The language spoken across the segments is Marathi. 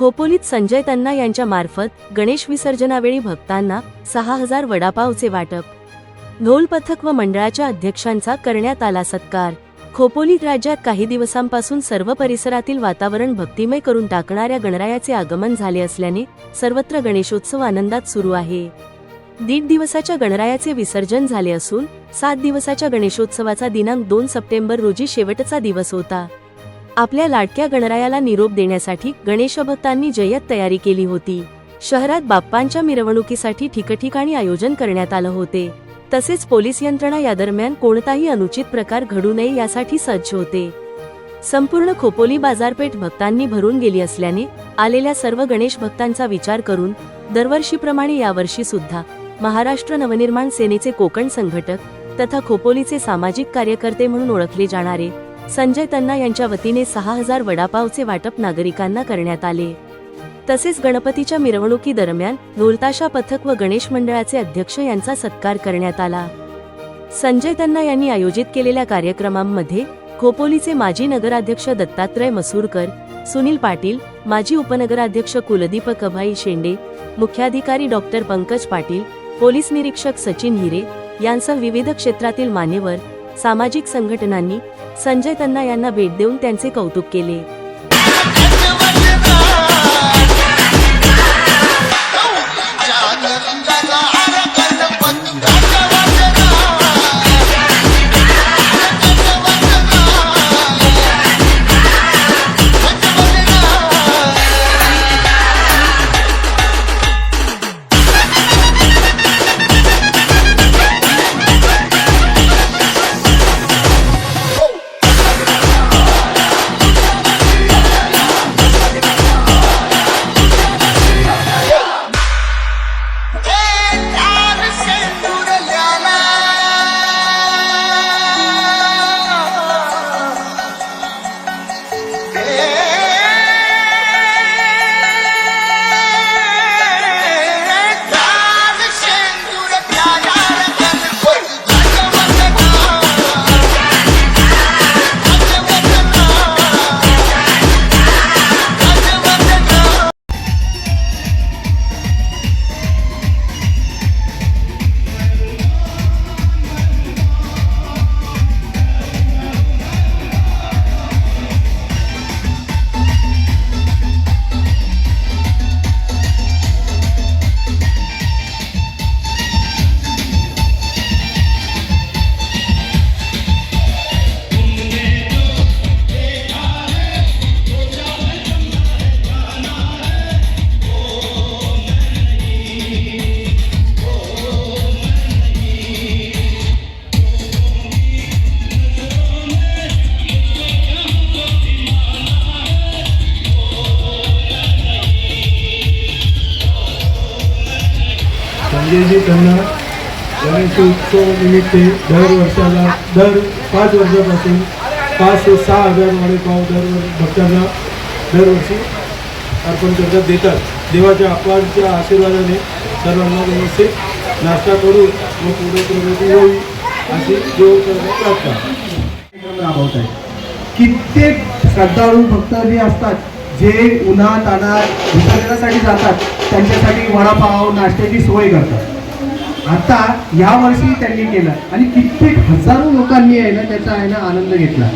खोपोलीत संजय तन्ना यांच्या मार्फत गणेश विसर्जनावेळी भक्तांना सहा हजार वडापावचे वाटप. ढोल पथक व मंडळाच्या अध्यक्षांचा करण्यात आला सत्कार. खोपोलीत राज्यात काही दिवसांपासून सर्व परिसरातील वातावरण भक्तिमय करून टाकणाऱ्या गणरायाचे आगमन झाले असल्याने सर्वत्र गणेशोत्सव आनंदात सुरू आहे. दीड दिवसाच्या गणरायाचे विसर्जन झाले असून सात दिवसाच्या गणेशोत्सवाचा दिनांक दोन सप्टेंबर रोजी शेवटचा दिवस होता. आपल्या लाडक्या गणरायाला निरोप देण्यासाठी गणेशभक्तांनी जय्यत तयारी केली होती. शहरात बाप्पांच्या मिरवणुकीसाठी ठिकठिकाणी आयोजन करण्यात आलं होते. तसेच पोलीस यंत्रणा या दरम्यान कोणताही अनुचित प्रकार घडू नये यासाठी सज्ज होते. संपूर्ण खोपोली बाजारपेठ भक्तांनी भरून गेली असल्याने आलेल्या सर्व गणेश भक्तांचा विचार करून दरवर्षीप्रमाणे यावर्षी सुद्धा महाराष्ट्र नवनिर्माण सेनेचे कोकण संघटक तथा खोपोलीचे सामाजिक कार्यकर्ते म्हणून ओळखले जाणारे संजय तन्ना यांच्या वतीने सहा हजार वडापावचे वाटप नागरिकांना करण्यात आले. तसेच गणपतीच्या मिरवणुकी दरम्यान ढोलताशा पथक व गणेश मंडळाचे अध्यक्ष यांचा सत्कार करण्यात आला. संजय तन्ना यांनी आयोजित केलेल्या कार्यक्रमांमध्ये खोपोलीचे माजी नगराध्यक्ष दत्तात्रय मसूरकर सुनील पाटील माजी उपनगराध्यक्ष कुलदीप कभाई शेंडे मुख्याधिकारी डॉक्टर पंकज पाटील पोलीस निरीक्षक सचिन हिरे यांसह विविध क्षेत्रातील मान्यवर सामाजिक संघटनांनी संजय तन्ना यांना भेट देऊन त्यांचे कौतुक केले. जे त्यांना गणेशोत्सवनिमित्त दर वर्षाला दर पाच वर्षापासून पाच ते सहा हजार वडेपाव दर भक्तांना दरवर्षी अर्पण करतात देतात. देवाच्या अपारच्या आशीर्वादाने सर्वांना व्यवस्थित नाश्ता करून व पुढे प्रगती होईल अशी देव प्रार्थना. राबवत आहे कित्येक श्रद्धाळू भक्त जे असतात. जे उन्हात तानात विसर्जनासाठी जातात त्यांच्यासाठी वडापाव नाश्त्याची सोय करतात. आता या वर्षी त्यांनी केलं आणि कित्येक हजारो लोकांनी आहे ना त्याचा आहे ना आनंद घेतला.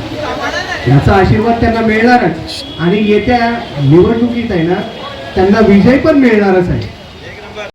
याचा आशीर्वाद त्यांना मिळणारच. आणि येत्या निवडणुकीत आहे ना त्यांना विजय पण मिळणारच आहे.